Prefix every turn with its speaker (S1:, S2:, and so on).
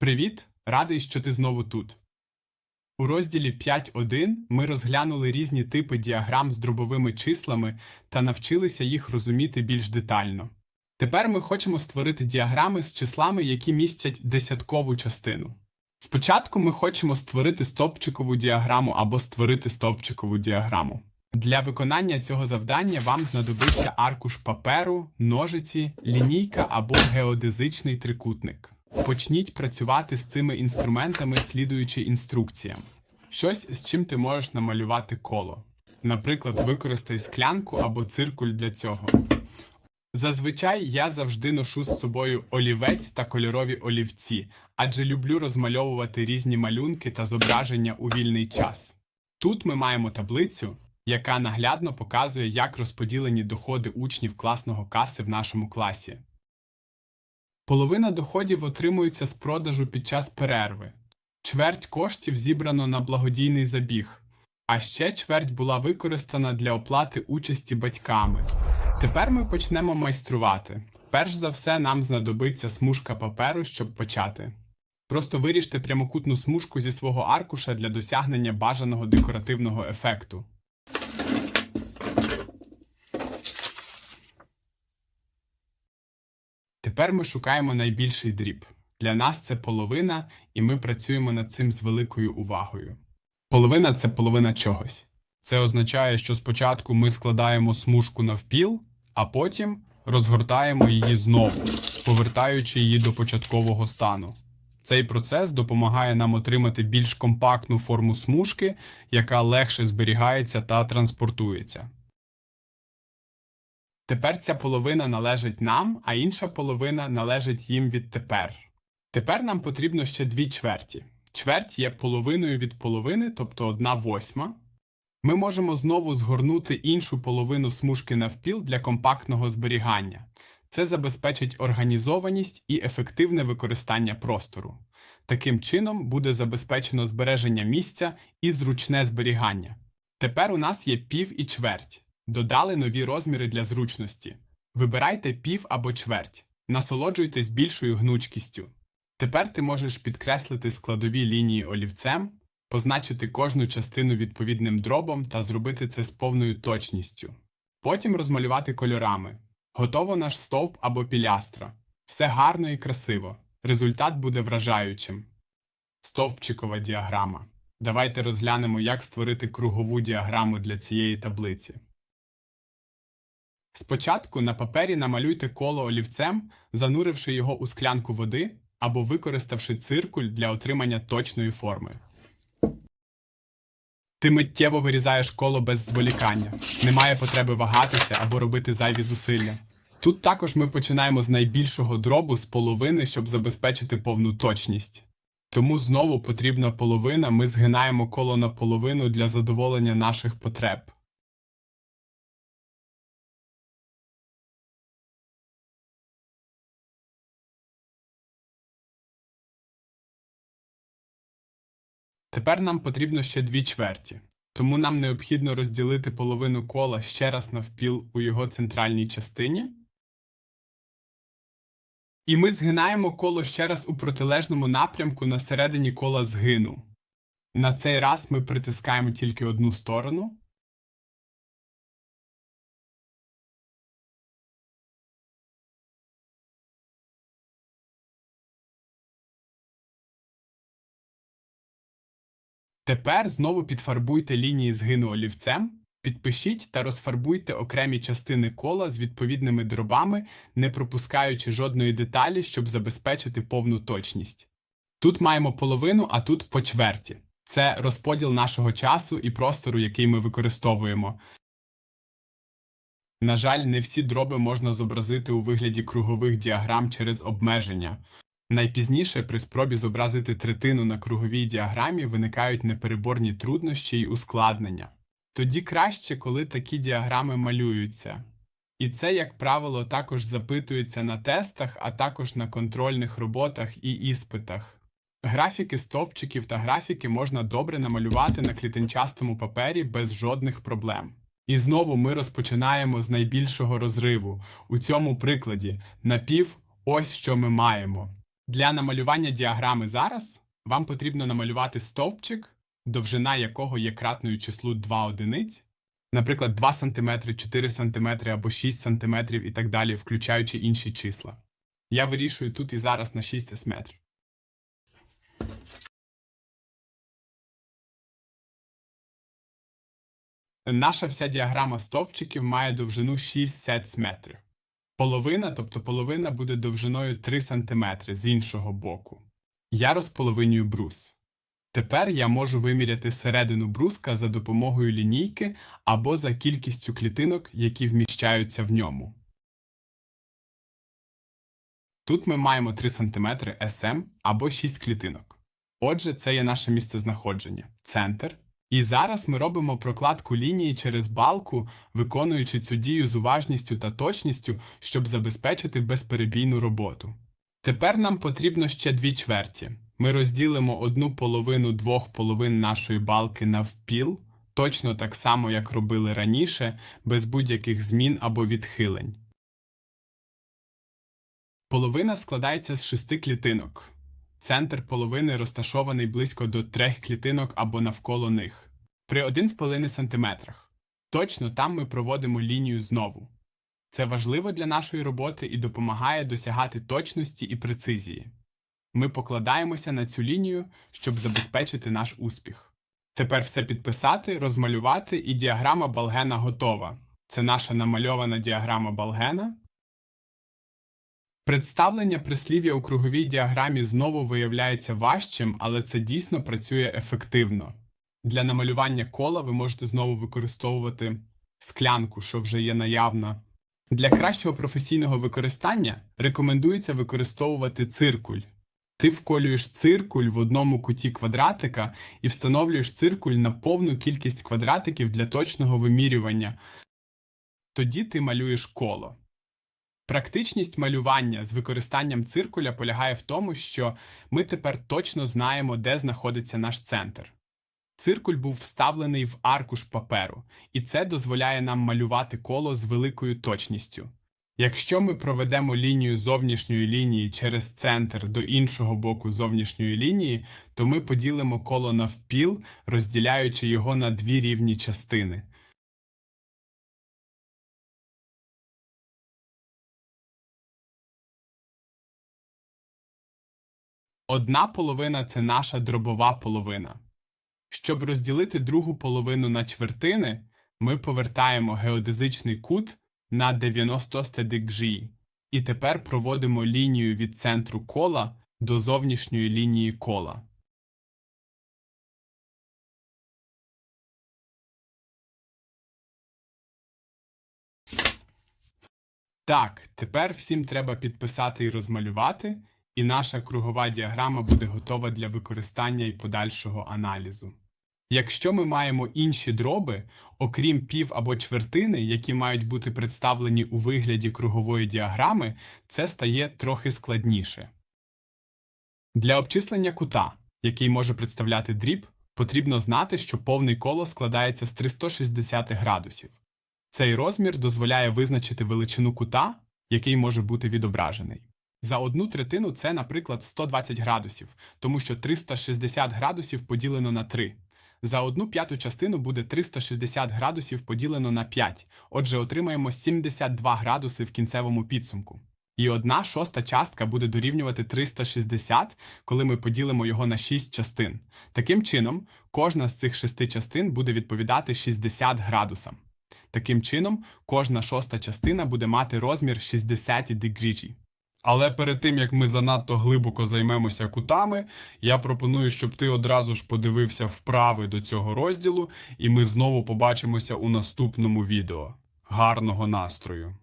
S1: Привіт! Радий, що ти знову тут. У розділі 5.1 ми розглянули різні типи діаграм з дробовими числами та навчилися їх розуміти більш детально. Тепер ми хочемо створити діаграми з числами, які містять десяткову частину. Спочатку ми хочемо створити стовпчикову діаграму або створити стовпчикову діаграму. Для виконання цього завдання вам знадобиться аркуш паперу, ножиці, лінійка або геодезичний трикутник. Почніть працювати з цими інструментами, слідуючи інструкціям. Щось, з чим ти можеш намалювати коло. Наприклад, використай склянку або циркуль для цього. Зазвичай я завжди ношу з собою олівець та кольорові олівці, адже люблю розмальовувати різні малюнки та зображення у вільний час. Тут ми маємо таблицю, яка наглядно показує, як розподілені доходи учнів класного каси в нашому класі. Половина доходів отримується з продажу під час перерви. Чверть коштів зібрано на благодійний забіг, а ще чверть була використана для оплати участі батьками. Тепер ми почнемо майструвати. Перш за все, нам знадобиться смужка паперу, щоб почати. Просто виріжте прямокутну смужку зі свого аркуша для досягнення бажаного декоративного ефекту. Тепер ми шукаємо найбільший дріб. Для нас це половина, і ми працюємо над цим з великою увагою. Половина це половина чогось. Це означає, що спочатку ми складаємо смужку навпіл, а потім розгортаємо її знову, повертаючи її до початкового стану. Цей процес допомагає нам отримати більш компактну форму смужки, яка легше зберігається та транспортується. Тепер ця половина належить нам, а інша половина належить їм відтепер. Тепер нам потрібно ще дві чверті. Чверть є половиною від половини, тобто одна восьма. Ми можемо знову згорнути іншу половину смужки навпіл для компактного зберігання. Це забезпечить організованість і ефективне використання простору. Таким чином буде забезпечено збереження місця і зручне зберігання. Тепер у нас є пів і чверть. Додали нові розміри для зручності. Вибирайте пів або чверть. Насолоджуйтесь більшою гнучкістю. Тепер ти можеш підкреслити складові лінії олівцем, позначити кожну частину відповідним дробом та зробити це з повною точністю. Потім розмалювати кольорами. Готово наш стовп або пілястра. Все гарно і красиво. Результат буде вражаючим. Стовпчикова діаграма. Давайте розглянемо, як створити кругову діаграму для цієї таблиці. Спочатку на папері намалюйте коло олівцем, зануривши його у склянку води або використавши циркуль для отримання точної форми. Ти миттєво вирізаєш коло без зволікання. Немає потреби вагатися або робити зайві зусилля. Тут також ми починаємо з найбільшого дробу з половини, щоб забезпечити повну точність. Тому знову потрібна половина, ми згинаємо коло на половину для задоволення наших потреб. Тепер нам потрібно ще дві чверті, тому нам необхідно розділити половину кола ще раз навпіл у його центральній частині. І ми згинаємо коло ще раз у протилежному напрямку на середині кола згину. На цей раз ми притискаємо тільки одну сторону. Тепер знову підфарбуйте лінії згину олівцем, підпишіть та розфарбуйте окремі частини кола з відповідними дробами, не пропускаючи жодної деталі, щоб забезпечити повну точність. Тут маємо половину, а тут по чверті. Це розподіл нашого часу і простору, який ми використовуємо. На жаль, не всі дроби можна зобразити у вигляді кругових діаграм через обмеження. Найпізніше при спробі зобразити третину на круговій діаграмі виникають непереборні труднощі й ускладнення. Тоді краще, коли такі діаграми малюються. І це, як правило, також запитується на тестах, а також на контрольних роботах і іспитах. Графіки стовпчиків та графіки можна добре намалювати на клітинчастому папері без жодних проблем. І знову ми розпочинаємо з найбільшого розриву. У цьому прикладі напів ось що ми маємо. Для намалювання діаграми зараз вам потрібно намалювати стовпчик, довжина якого є кратною числу 2 одиниць, наприклад, 2 см, 4 см або 6 см і так далі, включаючи інші числа. Я вирішую тут і зараз на 6 см. Наша вся діаграма стовпчиків має довжину 6 см. Половина, тобто половина буде довжиною 3 см з іншого боку. Я розполовинюю брус. Тепер я можу виміряти середину бруска за допомогою лінійки або за кількістю клітинок, які вміщаються в ньому. Тут ми маємо 3 см SM або 6 клітинок. Отже, це є наше місцезнаходження центр. І зараз ми робимо прокладку лінії через балку, виконуючи цю дію з уважністю та точністю, щоб забезпечити безперебійну роботу. Тепер нам потрібно ще дві чверті. Ми розділимо одну половину двох половин нашої балки навпіл, точно так само, як робили раніше, без будь-яких змін або відхилень. Половина складається з шести клітинок. Центр половини розташований близько до трьох клітинок або навколо них. При 1,5 см. Точно там ми проводимо лінію знову. Це важливо для нашої роботи і допомагає досягати точності і прецизії. Ми покладаємося на цю лінію, щоб забезпечити наш успіх. Тепер все підписати, розмалювати, і діаграма Балгена готова. Це наша намальована діаграма Балгена. Представлення прислів'я у круговій діаграмі знову виявляється важчим, але це дійсно працює ефективно. Для намалювання кола ви можете знову використовувати склянку, що вже є наявна. Для кращого професійного використання рекомендується використовувати циркуль. Ти вколюєш циркуль в одному куті квадратика і встановлюєш циркуль на повну кількість квадратиків для точного вимірювання. Тоді ти малюєш коло. Практичність малювання з використанням циркуля полягає в тому, що ми тепер точно знаємо, де знаходиться наш центр. Циркуль був вставлений в аркуш паперу, і це дозволяє нам малювати коло з великою точністю. Якщо ми проведемо лінію зовнішньої лінії через центр до іншого боку зовнішньої лінії, то ми поділимо коло навпіл, розділяючи його на дві рівні частини. Одна половина це наша дробова половина. Щоб розділити другу половину на чвертини, ми повертаємо геодезичний кут на 90 дегжі. І тепер проводимо лінію від центру кола до зовнішньої лінії кола. Так, тепер всім треба підписати і розмалювати, і наша кругова діаграма буде готова для використання і подальшого аналізу. Якщо ми маємо інші дроби, окрім пів або чвертини, які мають бути представлені у вигляді кругової діаграми, це стає трохи складніше. Для обчислення кута, який може представляти дріб, потрібно знати, що повний коло складається з 360 градусів. Цей розмір дозволяє визначити величину кута, який може бути відображений. За одну третину це, наприклад, 120 градусів, тому що 360 градусів поділено на 3. За одну п'яту частину буде 360 градусів поділено на 5, отже, отримаємо 72 градуси в кінцевому підсумку. І одна шоста частка буде дорівнювати 360, коли ми поділимо його на 6 частин. Таким чином, кожна з цих шести частин буде відповідати 60 градусам. Таким чином, кожна шоста частина буде мати розмір 60 дегріджі. Але перед тим як ми занадто глибоко займемося кутами, я пропоную, щоб ти одразу ж подивився вправи до цього розділу, і ми знову побачимося у наступному відео. Гарного настрою!